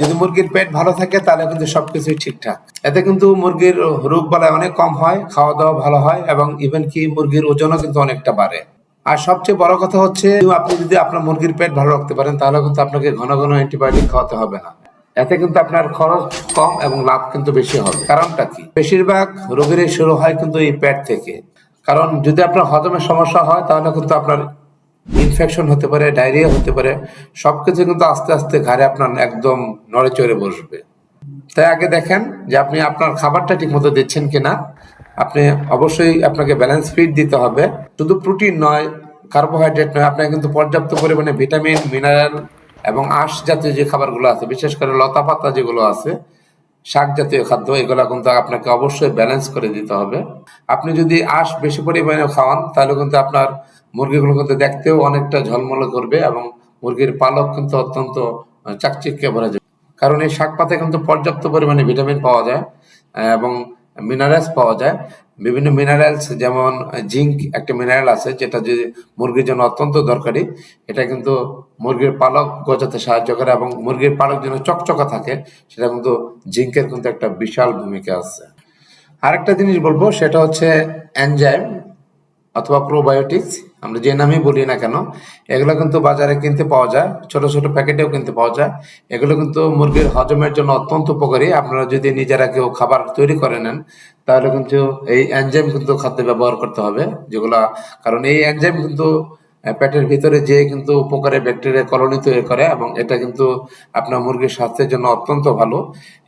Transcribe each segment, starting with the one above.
যদি মুরগির পেট ভালো থাকে, তাহলে কিন্তু সবকিছুই ঠিকঠাক। এতে কিন্তু মুরগির রোগ বালাই অনেক কম হয় খাওয়া দাওয়া ভালো হয় এবং ইভেন কি মুরগির ওজনও কিন্তু অনেকটা বাড়ে। আর সবচেয়ে বড় কথা হচ্ছে আপনি যদি আপনার মুরগির পেট ভালো রাখতে পারেন, তাহলে কিন্তু আপনাকে ঘন ঘন অ্যান্টিবায়োটিক খাওয়াতে হবে না। এতে কিন্তু আপনার খরচ কম এবং লাভ কিন্তু বেশি হবে। কারণটা কি? বেশিরভাগ রোগেরই শুরু হয় কিন্তু এই পেট থেকে। কারণ যদি আপনার হজমের সমস্যা হয়, তাহলে কিন্তু আপনার ইনফেকশন হতে পারে ডায়রিয়া হতে পারে, সবকিছু কিন্তু আস্তে আস্তে ঘাড়ে আপনার একদম নড়ে চড়ে বসবে। তাই আগে দেখেন যে আপনি আপনার খাবারটা ঠিক মতো দিচ্ছেন কিনা। আপনি অবশ্যই আপনাকে ব্যালেন্স ফিড দিতে হবে। শুধু প্রোটিন নয় কার্বোহাইড্রেট নয়, আপনাকে কিন্তু পর্যাপ্ত পরিমাণে ভিটামিন মিনারেল এবং আঁশ জাতীয় যে খাবারগুলো আছে, বিশেষ করে লতা পাতা যেগুলো আছে শাক জাতীয় খাদ্য, এগুলো কিন্তু আপনাকে অবশ্যই ব্যালেন্স করে দিতে হবে। আপনি যদি আঁশ বেশি পরিমাণে খাওয়ান, তাহলে কিন্তু আপনার মুরগিগুলো কিন্তু দেখতেও অনেকটা ঝলমলে করবে এবং মুরগির পালক কিন্তু অত্যন্ত চাকচিক্যে ভরে যাবে। কারণ এই শাক পাতে কিন্তু পর্যাপ্ত পরিমাণে ভিটামিন পাওয়া যায় এবং মিনারেলস পাওয়া যায়। বিভিন্ন মিনারেলস যেমন জিঙ্ক একটা মিনারেল আছে যেটা যদি মুরগির জন্য অত্যন্ত দরকারি, এটা কিন্তু মুরগির পালক গজাতে সাহায্য করে এবং মুরগির পালক যেন চকচকা থাকে, সেটা কিন্তু জিঙ্কের কিন্তু একটা বিশাল ভূমিকা আছে। আরেকটা জিনিস বলব, সেটা হচ্ছে এনজাইম অথবা প্রোবায়োটিক্স আমরা যে নামেই বলি না কেন, এগুলো কিন্তু বাজারে কিনতে পাওয়া যায়, ছোট ছোট প্যাকেটেও কিনতে পাওয়া যায়। এগুলো কিন্তু মুরগির হজমের জন্য অত্যন্ত উপকারী। আপনারা যদি নিজেরা কেউ খাবার তৈরি করে নেন তাহলে কিন্তু এই এনজাইম কিন্তু খাদ্যে ব্যবহার করতে হবে, যেগুলা, কারণ এই এনজাইম কিন্তু পেটের ভিতরে যে কিন্তু উপকারে ব্যাকটেরিয়া কলোনি তৈরি করে এবং এটা কিন্তু আপনার মুরগির স্বাস্থ্যের জন্য অত্যন্ত ভালো।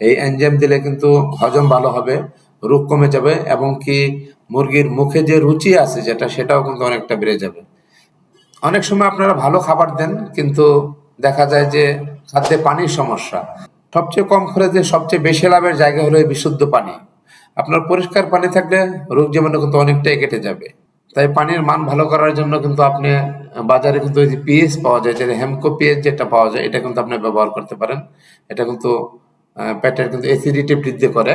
এই এনজাইম দিলে কিন্তু হজম ভালো হবে, রোগ কমে যাবে এবং কি মুরগির মুখে যে রুচি আছে যেটা, সেটাও কিন্তু অনেকটা বেড়ে যাবে। অনেক সময় আপনারা ভালো খাবার দেন, কিন্তু দেখা যায় যে খাদ্যে পানির সমস্যা। সবচেয়ে কম খরচে সবচেয়ে বেশি লাভের জায়গা হলো বিশুদ্ধ পানি। আপনার পরিষ্কার পানি থাকলে রোগ জীবাণু কিন্তু অনেকটাই কেটে যাবে। তাই পানির মান ভালো করার জন্য কিন্তু আপনি বাজারে কিন্তু ওই যে পিএস পাওয়া যায়, যেটা হেমকো পিএস যেটা পাওয়া যায়, এটা কিন্তু আপনি ব্যবহার করতে পারেন। এটা কিন্তু পেটের কিন্তু অ্যাসিডিটি বৃদ্ধি করে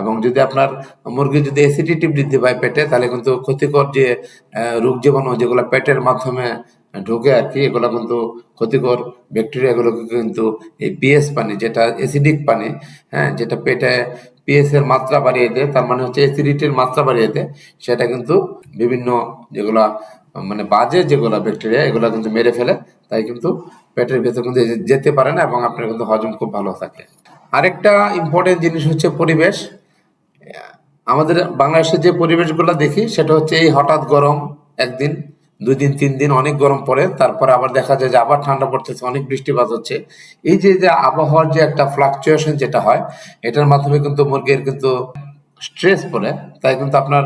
এবং যদি আপনার মুরগির যদি অ্যাসিডিটি বৃদ্ধি পায় পেটে, তাহলে কিন্তু ক্ষতিকর যে রোগ জীবাণু যেগুলো পেটের মাধ্যমে ঢুকে আর কি, এগুলো কিন্তু ক্ষতিকর ব্যাকটেরিয়া গুলোকে কিন্তু এই পিএস পানি, যেটা অ্যাসিডিক পানি হ্যাঁ যেটা পেটে পিএস এর মাত্রা বাড়িয়ে দেয়, তার মানে হচ্ছে অ্যাসিডিটির মাত্রা বাড়িয়ে দেয়, সেটা কিন্তু বিভিন্ন যেগুলা মানে বাজে যেগুলা ব্যাকটেরিয়া এগুলা কিন্তু মেরে ফেলে, তাই কিন্তু পেটের ভেতর কিন্তু যেতে পারে না এবং আপনার কিন্তু হজম খুব ভালো থাকে। আরেকটা ইম্পর্টেন্ট জিনিস হচ্ছে পরিবেশ। আমাদের বাংলাদেশের যে পরিবেশগুলো দেখি, সেটা হচ্ছে এই হঠাৎ গরম একদিন দুই দিন, তিন দিন অনেক গরম পড়ে, তারপরে আবার দেখা যায় যে আবার ঠান্ডা পড়তেছে, অনেক বৃষ্টিপাত হচ্ছে। এই যে যে আবহাওয়ার যে একটা ফ্লাকচুয়েশন যেটা হয়, এটার মাধ্যমে কিন্তু মুরগির কিন্তু স্ট্রেস পড়ে। তাই কিন্তু আপনার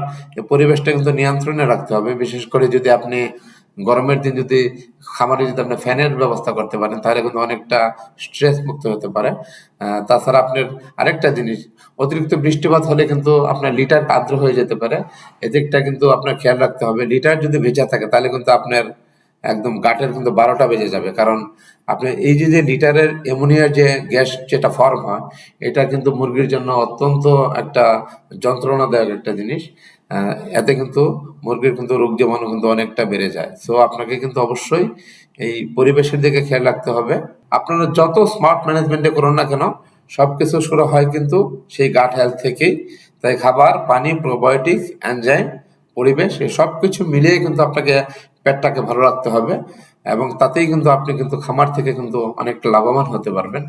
পরিবেশটা কিন্তু নিয়ন্ত্রণে রাখতে হবে। বিশেষ করে যদি আপনি গরমের দিন যদি খামারে যদি আপনি ফ্যানের ব্যবস্থা করতে পারেন, তাহলে কিন্তু অনেকটা স্ট্রেস মুক্ত হতে পারে। তাছাড়া আপনার আরেকটা জিনিস, অতিরিক্ত বৃষ্টিপাত হলে কিন্তু আপনার লিটার আর্দ্র হয়ে যেতে পারে। এদিকটা কিন্তু আপনার খেয়াল রাখতে হবে লিটার যদি ভেজা থাকে, তাহলে কিন্তু আপনার একদম গাটের কিন্তু বারোটা বেজে যাবে। কারণ আপনি এই যে যে লিটারের অ্যামোনিয়ার যে গ্যাস যেটা ফর্ম হয়, এটা কিন্তু মুরগির জন্য অত্যন্ত একটা যন্ত্রণাদায়ক একটা জিনিস। এতে কিন্তু মুরগির কিন্তু রোগ জীবাণু কিন্তু অনেকটা বেড়ে যায়। সো আপনাকে কিন্তু অবশ্যই এই পরিবেশের দিকে খেয়াল রাখতে হবে। আপনারা যত স্মার্ট ম্যানেজমেন্টে করুন না কেন, সবকিছু শুরু হয় কিন্তু সেই গাট হেলথ থেকেই। তাই খাবার, পানি প্রোবায়োটিক এনজাইম পরিবেশ, এই সব কিছু মিলিয়ে কিন্তু আপনাকে পেটটাকে ভালো রাখতে হবে এবং তাতেই কিন্তু আপনি কিন্তু খামার থেকে কিন্তু অনেকটা লাভবান হতে পারবেন।